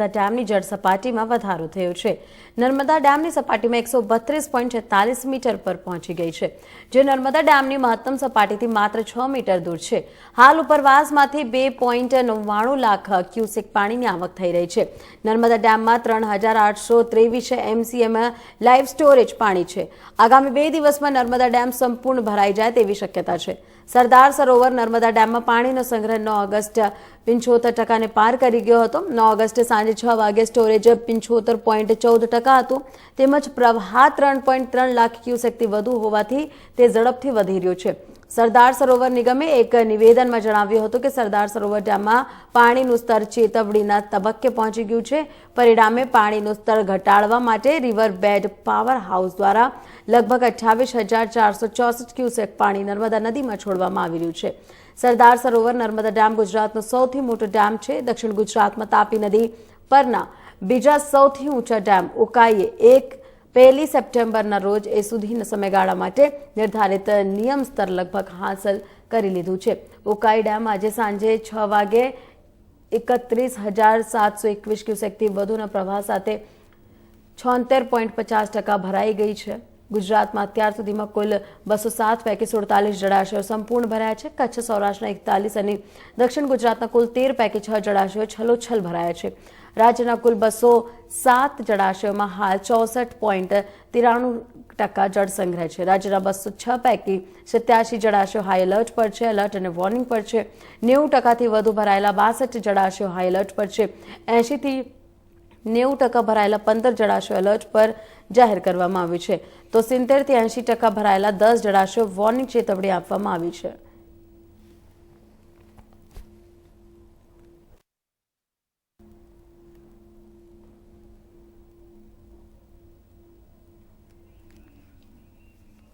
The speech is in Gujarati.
ડેમની જળ સપાટીમાં વધારો થયો છે. નર્મદા ડેમની સપાટીમાં એકસો બત્રીસ પોઈન્ટ છેતાલીસ મીટર પર પહોંચી ગઈ છે. જે નર્મદા ડેમની મહત્તમ સપાટીથી માત્ર છ મીટર દૂર છે. હાલ ઉપરવાસમાંથી બે પોઈન્ટ નવ્વાણું લાખ ક્યુસેક પાણીની આવક થઈ રહી છે. નર્મદા ડેમમાં ત્રણ હજાર આઠસો ત્રેવીસ એમસીએમ લાઈવ સ્ટોરેજ પાણી છે. આગામી બે દિવસમાં નર્મદા ડેમ સંપૂર્ણ ભરાઈ જાય તેવી શક્યતા છે. સરદાર સરોવર નર્મદા ડેમમાં પાણીનો સંગ્રહ નવ ઓગસ્ટ પંચોતેર ટકાને પાર કરી ગયો હતો. નવ ઓગસ્ટે સાંજે છ વાગે સ્ટોરેજ પંચોતેર પોઈન્ટ ચૌદ ટકા હતું. તેમજ પ્રવાહ ત્રણ પોઈન્ટ ત્રણ લાખ ક્યુસેકથી વધુ હોવાથી તે ઝડપથી વધી રહ્યું છે. સરદાર સરોવર નિગમે એક નિવેદનમાં જણાવ્યું હતું કે સરદાર સરોવર ડેમમાં પાણીનું સ્તર ચેતવણીના તબક્કે પહોંચી ગયું છે. પરિણામે પાણીનું સ્તર ઘટાડવા માટે રિવર બેડ પાવર હાઉસ દ્વારા લગભગ અઠ્યાવીસ હજાર ચારસો ચોસઠ ક્યુસેક પાણી નર્મદા નદીમાં છોડવામાં આવી રહ્યું છે. સરદાર સરોવર નર્મદા ડેમ ગુજરાતનો સૌથી મોટો ડેમ છે. દક્ષિણ ગુજરાતમાં તાપી નદી પરના બીજા સૌથી ઊંચા ડેમ ઉકાઈએ એક પહેલી સપ્ટેમ્બરના રોજ એ સુધીના સમયગાળા માટે નિર્ધારિત નિયમ સ્તર લગભગ હાંસલ કરી લીધું છે. ઉકાઈ ડેમ આજે સાંજે છ વાગે એકત્રીસ હજાર સાતસો એકવીસ ક્યુસેકથી વધુના પ્રવાહ સાથે છોતેર પોઈન્ટ પચાસ ટકા ભરાઈ ગઈ છે. ગુજરાતમાં અત્યાર સુધીમાં કુલ બસો સાત પૈકી સુડતાલીસ જળાશયો સંપૂર્ણ ભરાયા છે. કચ્છ, સૌરાષ્ટ્રના એકતાલીસ અને દક્ષિણ ગુજરાતના કુલ તેર પૈકી છ જળાશયો છલોછલ ભરાયા છે. રાજ્યના કુલ બસો સાત જળાશયોમાં હાલ ચોસઠ પોઈન્ટ તિરાણું ટકા જળ સંગ્રહ છે. રાજ્યના બસો છ પૈકી સત્યાસી જળાશયો હાઈ એલર્ટ પર છે એલર્ટ અને વોર્નિંગ પર છે. નેવું ટકાથી વધુ ભરાયેલા બાસઠ જળાશયો હાઈ એલર્ટ પર છે. એંશીથી નેવું ટકા ભરાયેલા પંદર જળાશયો એલર્ટ પર જાહેર કરવામાં આવ્યું છે. તો સિત્તેરથી એંશી ટકા ભરાયેલા દસ જળાશયો વોર્નિંગ ચેતવણી આપવામાં આવી છે.